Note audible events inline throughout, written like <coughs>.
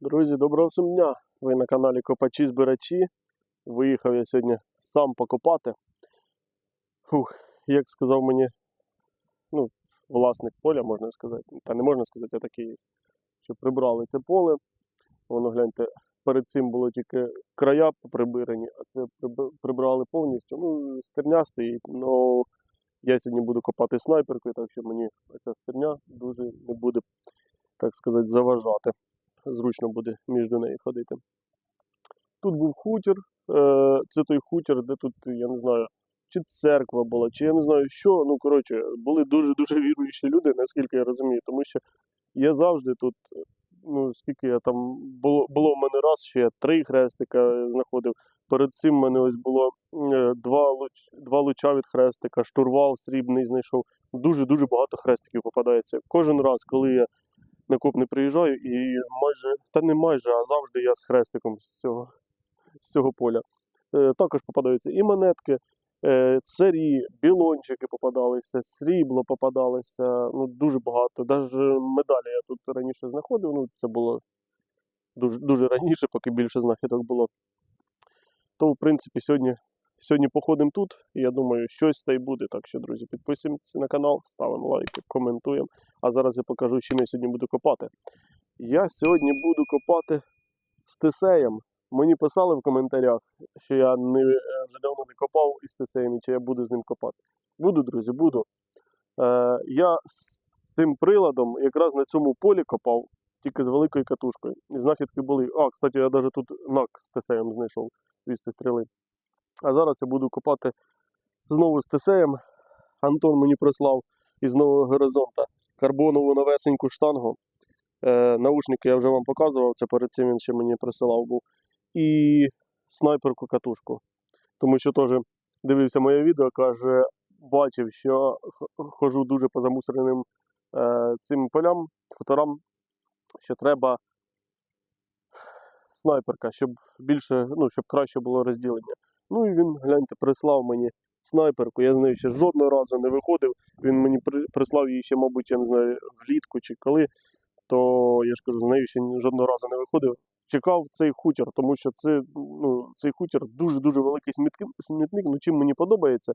Друзі, доброго всім дня! Ви на каналі Копачі Збирачі. Виїхав я сьогодні сам покопати. Фух, як сказав мені ну, власник поля, можна сказати. Та не можна сказати, а таке є. Що прибрали це поле. Воно гляньте, перед цим було тільки края прибирані, а це прибрали повністю. Ну, стерня стоїть, але я сьогодні буду копати снайперкою, так що мені ця стерня дуже не буде, так сказати, заважати зручно буде між нею ходити. Тут був хутір, е, це той хутір, де тут, я не знаю, чи церква була, чи я не знаю що. Ну, коротше, були дуже-дуже віруючі люди, наскільки я розумію, тому що я завжди тут, ну, скільки я там, було, було в мене раз, що я три хрестика знаходив. Перед цим в мене ось було е, два, луч, два луча від хрестика, штурвал срібний знайшов. Дуже-дуже багато хрестиків попадається. Кожен раз, коли я на коп не приїжджаю, і майже, та не майже, а завжди я з хрестиком з цього, з цього поля. Е, також попадаються і монетки, е, царі, білончики попадалися, срібло попадалося, ну дуже багато. Навіть медалі я тут раніше знаходив, ну це було дуже, дуже раніше, поки більше знахідок було. То, в принципі, сьогодні, сьогодні походимо тут, і я думаю, щось та й буде. Так що, друзі, підписуємося на канал, ставимо лайки, коментуємо. А зараз я покажу, чим я сьогодні буду копати. Я сьогодні буду копати з тесеєм. Мені писали в коментарях, що я не, е, вже давно не копав із тесеєм, і чи я буду з ним копати. Буду, друзі, буду. Е, я з цим приладом якраз на цьому полі копав, тільки з великою катушкою. І знахідки були. А, кстати, я навіть тут нак з тесеєм знайшов від стріли. А зараз я буду копати знову з тесеєм. Антон мені прислав із нового горизонта карбонову новесеньку штангу. Е, наушники я вже вам показував, це перед цим він ще мені присилав був. І снайперку катушку. Тому що теж дивився моє відео, каже, бачив, що хожу дуже по замусореним е, цим полям, хуторам, що треба снайперка, щоб більше, ну, щоб краще було розділення. Ну і він, гляньте, прислав мені снайперку. Я з нею ще жодного разу не виходив. Він мені при- прислав її ще, мабуть, я не знаю, влітку чи коли. То я ж кажу, з нею ще жодного разу не виходив. Чекав цей хутір, тому що це, ну, цей хутір дуже-дуже великий смітки- смітник. Ну, чим мені подобається.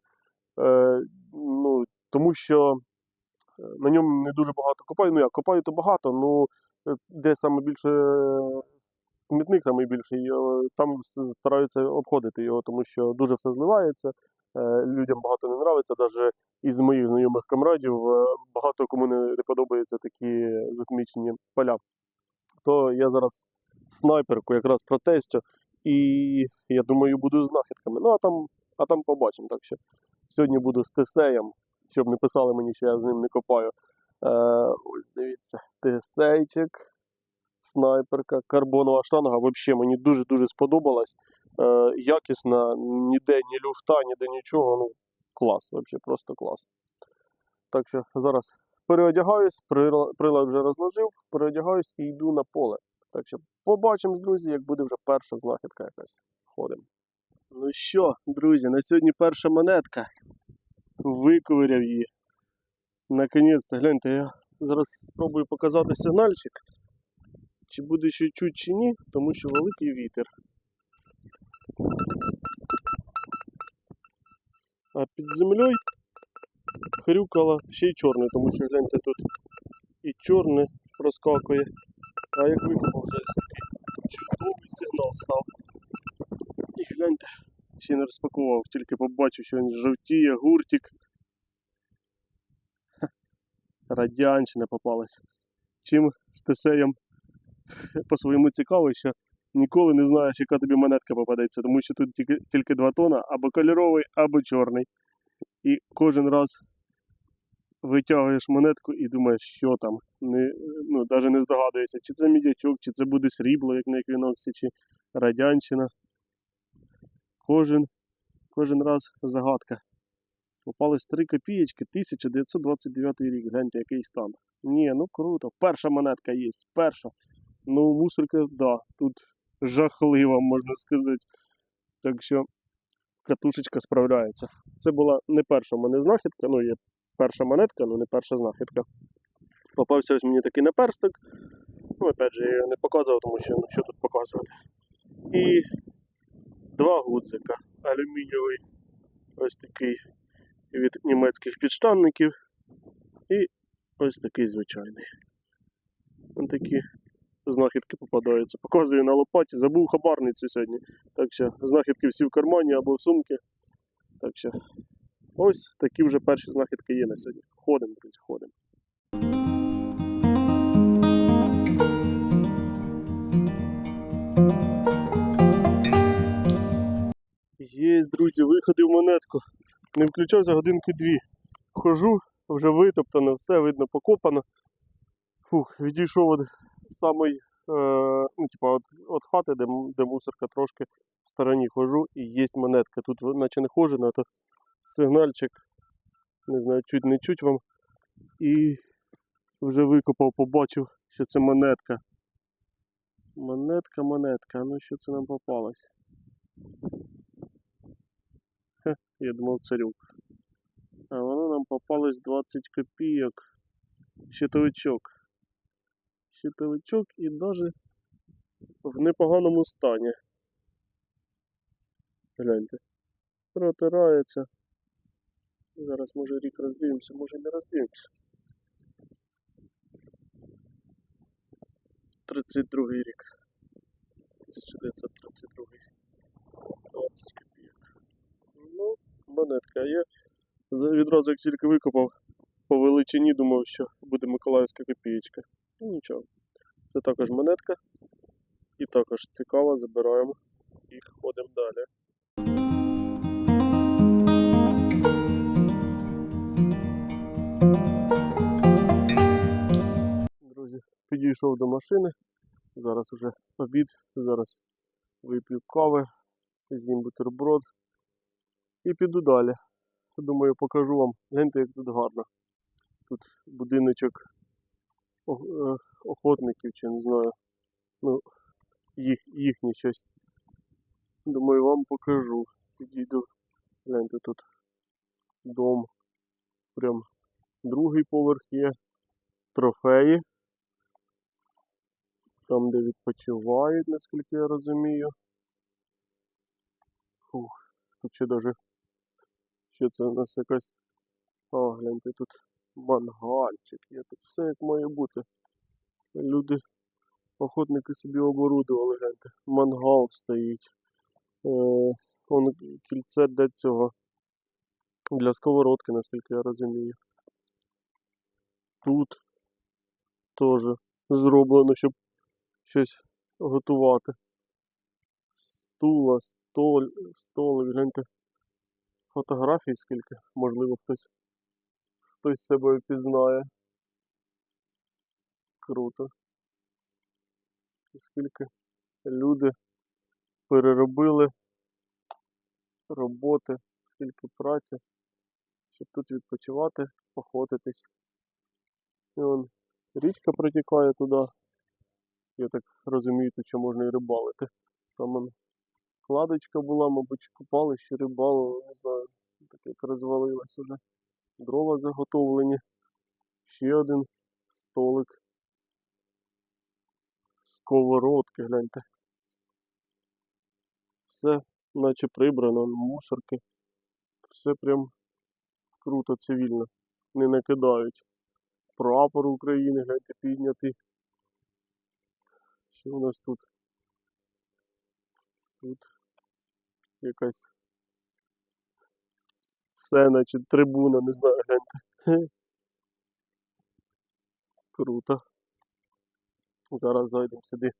Е, ну, тому що е, на ньому не дуже багато копаю. Ну як копаю то багато, ну е, де саме більше смітник саме більший, е, там стараються обходити його, тому що дуже все зливається. е, Людям багато не нравиться, навіть із моїх знайомих камрадів е, багато кому не подобаються такі засмічені поля. То я зараз снайперку якраз протестю, і я думаю, буду з знахідками. Ну а там, а там побачимо. Так що сьогодні буду з тесеєм, щоб не писали мені, що я з ним не копаю. Е, ось дивіться, тесейчик, снайперка, карбонова штанга. Взагалі мені дуже-дуже сподобалась. Е, якісна, ніде ні люфта, ніде нічого. Ну, клас, взагалі, просто клас. Так що зараз переодягаюсь, прилад вже розложив, переодягаюсь і йду на поле. Так що побачимо, друзі, як буде вже перша знахідка якась. Ходимо. Ну що, друзі, на сьогодні перша монетка. Виковиряв її. Наконець-то, гляньте, я зараз спробую показати сигнальчик. Чи буде ще чуть чи ні, тому що великий вітер. А під землею хрюкало ще й чорне, тому що гляньте тут і чорне проскакує. А як викопав вже чудовий сигнал став. І гляньте, ще не розпакував, тільки побачив, що він жовтіє, гуртик. Радянщина попалась. Чим з тесеєм <laughs> по-своєму цікаво, що ніколи не знаєш, яка тобі монетка попадеться, тому що тут тільки, тільки два тона, або кольоровий, або чорний. І кожен раз витягуєш монетку і думаєш, що там. Не, ну, навіть не здогадуєшся, чи це мідячок, чи це буде срібло, як на еквіноксі, чи радянщина. Кожен, кожен раз загадка. Попались 3 копієчки, 1929 рік. Гляньте, який стан. Ні, ну круто. Перша монетка є, перша. Ну, мусорка, да, тут жахлива, можна сказати. Так що катушечка справляється. Це була не перша в мене знахідка, ну є перша монетка, ну не перша знахідка. Попався ось мені такий наперсток. Ну, опять же, я його не показував, тому що ну, що тут показувати. І два гудзика. Алюмінієвий ось такий від німецьких підштанників. І ось такий звичайний. Ось такі знахідки попадаються. Показую на лопаті. Забув хабарницю сьогодні. Так що знахідки всі в кармані або в сумці. Так що ось такі вже перші знахідки є на сьогодні. Ходимо, друзі, ходимо. Є, друзі, виходив монетку. Не включався годинки дві. Хожу, вже витоптано, все видно, покопано. Фух, відійшов від самої, е, ну, типа, от, от хати, де, де мусорка трошки в стороні хожу і є монетка. Тут наче не але то сигнальчик, не знаю, чуть не чуть вам. І вже викопав, побачив, що це монетка. Монетка, монетка. Ну що це нам попалось? Я думав царюк. А воно нам попалось 20 копійок. Щитовичок. Щитовичок і даже в непоганому стані. Гляньте. Протирається. Зараз може рік роздивимося, може не роздивимося. 32 рік. 1932. 20 копійок. Ну, монетка є. Відразу як тільки викопав по величині, думав, що буде Миколаївська копієчка. Ну нічого. Це також монетка. І також цікаво, забираємо і ходимо далі. Друзі, підійшов до машини. Зараз уже обід. Зараз вип'ю кави, з'їм бутерброд і піду далі. Думаю, покажу вам. Гляньте, як тут гарно. Тут будиночок охотників, чи не знаю. Ну, їх, їхнє щось. Думаю, вам покажу. Підійду. Гляньте, тут дом. Прям другий поверх є. Трофеї. Там, де відпочивають, наскільки я розумію. Фух, тут ще даже. Що це у нас якась. О, гляньте, тут мангальчик є. Тут все як має бути. Люди, охотники собі оборудували, гляньте. Мангал стоїть. Е, он кільце для цього. Для сковородки, наскільки я розумію. Тут теж зроблено, щоб щось готувати. Стула, столь, столи, гляньте. Фотографій скільки, можливо, хтось хтось себе впізнає. Круто. І Скільки люди переробили роботи, скільки праці, щоб тут відпочивати, охотитись. І вон річка протікає туди. Я так розумію, тут ще можна і рибалити. Там он кладочка була, мабуть, купали ще рибалили, не знаю, так як розвалилась уже. Дрова заготовлені. Ще один столик. Сковородки, гляньте. Все наче прибрано, мусорки. Все прям круто, цивільно. Не накидають. Прапор України, гляньте, піднятий. Що у нас тут? Тут якась сцена чи трибуна, не знаю, гляньте. <laughs> Круто. Зараз зайдемо сюди.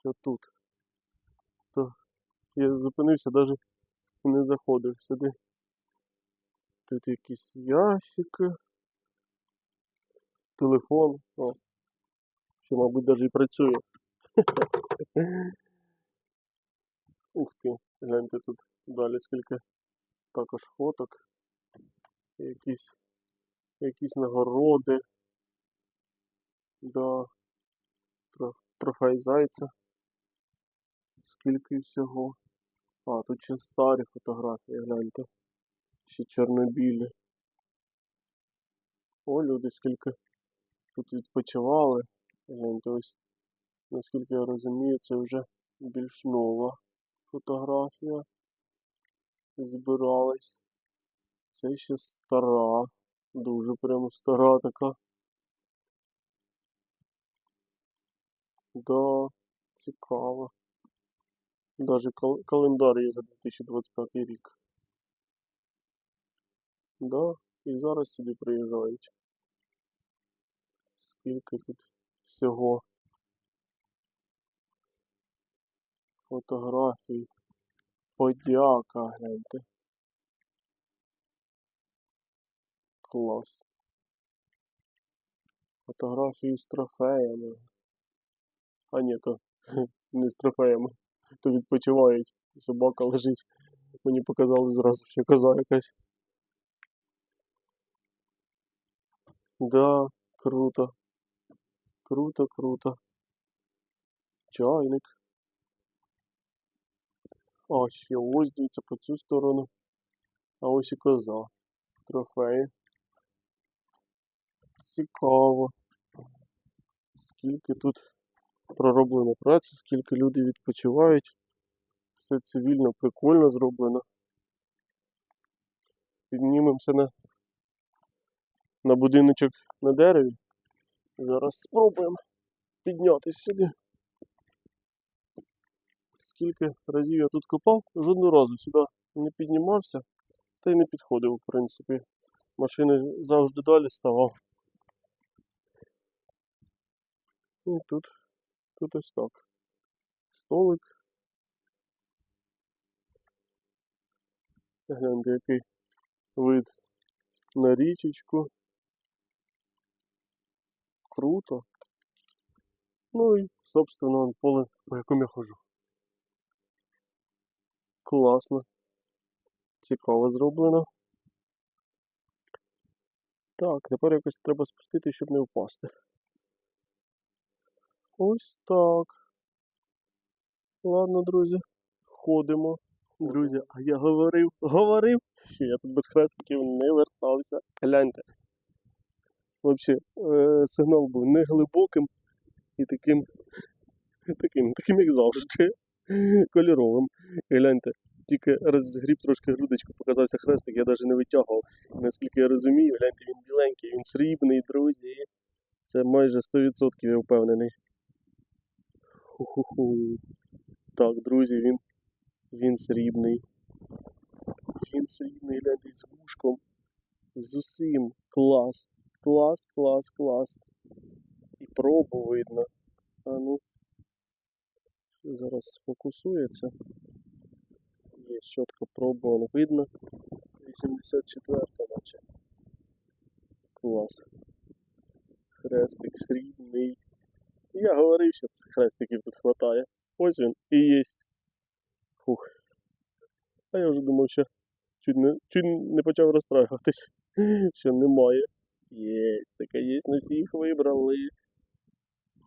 Що тут? То я зупинився, навіть не заходив сюди. Тут якісь ящики. Телефон. О. Що, мабуть, навіть і працює. <laughs> Ух ти, гляньте тут далі скільки також фоток. Якісь, якісь нагороди. Тро- Трофей зайця. Скільки всього. А, тут ще старі фотографії, гляньте. Ще чорнобілі. О, люди скільки тут відпочивали. Гляньте, ось Наскільки я розумію, це вже більш нова фотографія. Збиралась. Це ще стара, дуже прямо стара така. Да, цікаво. Даже кал- календар є за 2025 рік. Да, і зараз сюди приїжджають. Скільки тут всього фотографій. Подяка, гляньте. Клас. Фотографії з трофеями. А ні, то <laughs> не з трофеями. То відпочивають. Собака лежить. Мені показали зразу, що коза якась. Да, круто. Круто, круто. Чайник. А, ще ось дивіться по цю сторону. А ось і коза. Трофеї. Цікаво. Скільки тут пророблено праці, скільки люди відпочивають. Все цивільно, прикольно зроблено. Піднімемося на, на будиночок на дереві. Зараз спробуємо піднятися сюди. Скільки разів я тут копав, жодного разу сюди не піднімався, та й не підходив, в принципі. Машини завжди далі ставав. І тут, тут ось так. Столик. Гляньте, який вид на річечку. Круто. Ну і, собственно, поле, по якому я ходжу. Класно. Цікаво зроблено. Так, тепер якось треба спустити, щоб не впасти. Ось так. Ладно, друзі, ходимо. Друзі, а я говорив, говорив, що я тут без хрестиків не вертався. Гляньте. Взагалі, е, сигнал був не глибоким і таким, таким, таким як завжди, <laughs> кольоровим. Гляньте, тільки розгріб трошки грудочку, показався хрестик, я навіть не витягував. Наскільки я розумію, гляньте, він біленький, він срібний, друзі. Це майже 100% я впевнений. Ху-ху-ху. Так, друзі, він, він срібний. Він срібний, гляньте, з вушком. З усім. Клас. Клас, клас, клас. І пробу видно. А ну. Зараз сфокусується. Є чітко пробу, воно видно. 84 наче. Клас. Хрестик срібний. Я говорив, що цих хрестиків тут хватає. Ось він і єсть. Фух. А я вже думав, що чуть не, чуть не почав розстраюватись, <laughs> що немає. Єсть, таке єсть, на всіх вибрали.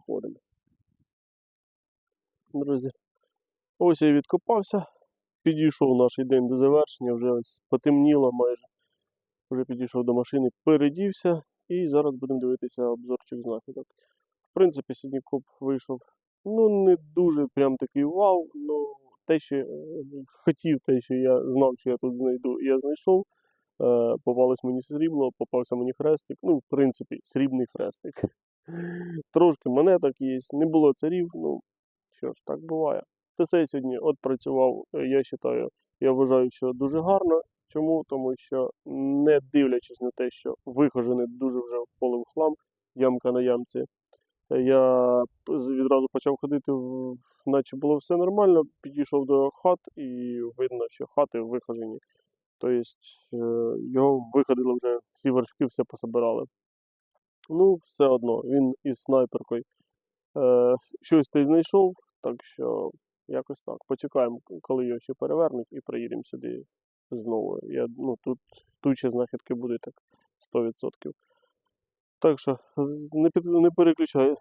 Ходимо. Друзі, ось я відкопався. Підійшов наш день до завершення, вже потемніло майже. Вже підійшов до машини, передівся і зараз будемо дивитися обзорчик знахідок. В принципі, сьогодні коп вийшов. Ну, не дуже прям такий вау, ну те, що е, хотів, те, що я знав, що я тут знайду, я знайшов. Е, попалось мені срібло, попався мені хрестик. Ну, в принципі, срібний хрестик. <laughs> Трошки монеток є, не було царів, ну що ж, так буває. ТСЕ сьогодні от працював, е, я вважаю, я вважаю, що дуже гарно. Чому? Тому що не дивлячись на те, що вихожене дуже вже в поле в хлам, ямка на ямці, е, я відразу почав ходити, наче було все нормально, підійшов до хат і видно, що хати вихожені. Тобто е, його виходили вже всі вершки, все пособирали. Ну, все одно, він із снайперкою е, щось ти знайшов, так що якось так. Почекаємо, коли його ще перевернуть, і приїдемо сюди знову. Я, ну, тут, ще знахідки будуть так 100%. Так що не, під, не переключай.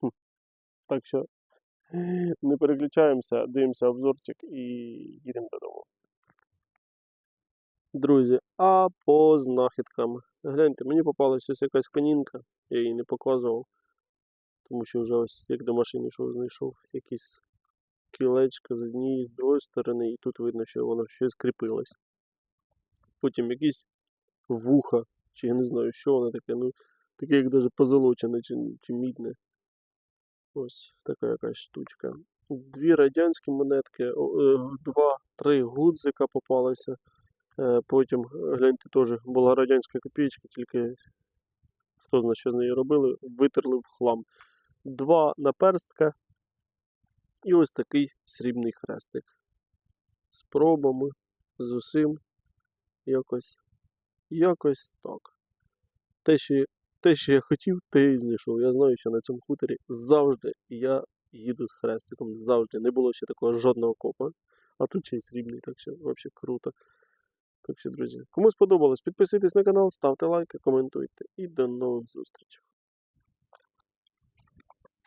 Хм. Так що <laughs> не переключаємося, дивимося обзорчик і їдемо додому. Друзі, а по знахідкам. Гляньте, мені попалася якась конінка, я її не показував. Тому що вже ось як до машини йшов, знайшов якісь кілечка з однієї, з другої сторони, і тут видно, що воно щось скріпилось. Потім якісь вуха, чи я не знаю, що воно таке, ну таке як даже позолочене чи, чи мідне. Ось така якась штучка. Дві радянські монетки, е, два-три гудзика попалося. Е, Потім, гляньте, теж була радянська копійка, тільки хто знає, що з нею робили, витерли в хлам. Два наперстка і ось такий срібний хрестик. З пробами, з усім. Якось, якось так. Те, що, те, що я хотів, те і знайшов. Я знаю, що на цьому хуторі завжди я їду з хрестиком. Завжди. Не було ще такого жодного копа. А тут ще й срібний, так що взагалі круто. Так що, друзі, кому сподобалось, підписуйтесь на канал, ставте лайки, коментуйте і до нових зустрічей.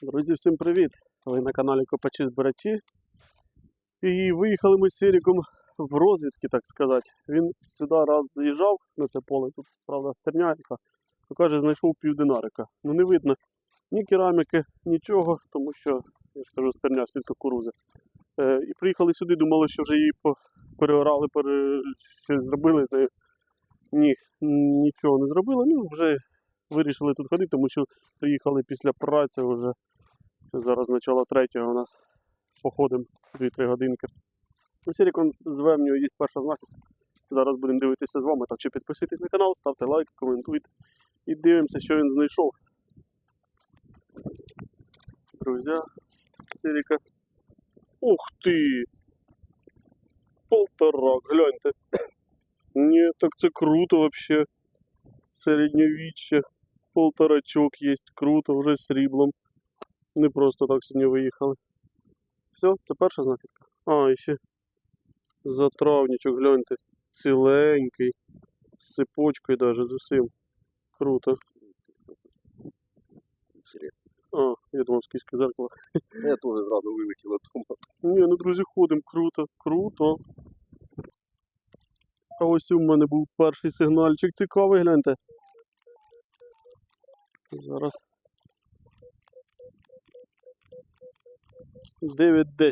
Друзі, всім привіт! Ви на каналі Копачі Збирачі. І виїхали ми з Сіріком в розвідки, так сказати. Він сюди раз заїжджав на це поле, тут, правда, стерняка. То каже, знайшов півдинарика. Ну не видно ні кераміки, нічого, тому що, я ж кажу, стерня з-під кукурузи. Е, і приїхали сюди, думали, що вже її переорали, пере... щось зробили з нею. Ні, нічого не зробили. Ну, вже вирішили тут ходити, тому що приїхали після праці вже. Зараз начало третього у нас походимо 2-3 годинки. Ну, Сірікон зве нього є перша знахідка. Зараз будемо дивитися з вами. Так що підписуйтесь на канал, ставте лайк, коментуйте. І дивимося, що він знайшов. Друзі, Сіріка. Ух ти! Полторак, гляньте. <coughs> Ні, так це круто вообще. Середньовіччя. Полторачок є, круто, вже з сріблом. Не просто так сьогодні виїхали. Все, це перша знахідка. А, і ще затравничок, гляньте. Ціленький. З цепочкою даже, з усім. Круто. А, я думав, скільки зеркало. Я теж зразу вилетів оттуда. Ні, ну друзі, ходимо, круто, круто. А ось в мене був перший сигнальчик. Цікавий, гляньте. Зараз. 9-10.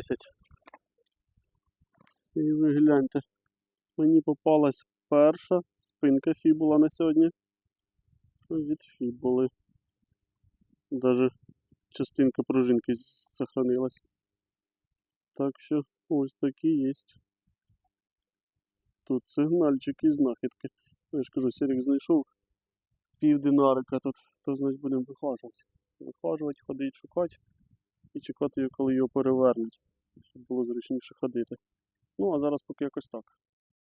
І ви гляньте. Мені попалась перша спинка фібула на сьогодні. Від фібули. Даже частинка пружинки сохранилась. Так що ось такі є. Тут сигнальчик і знахідки. Ну, Я ж кажу, Серік знайшов півдинарика тут, то значить будемо вихожувати. Вихожувати, ходити, шукати і чекати, коли його перевернуть, щоб було зручніше ходити. Ну, а зараз поки якось так.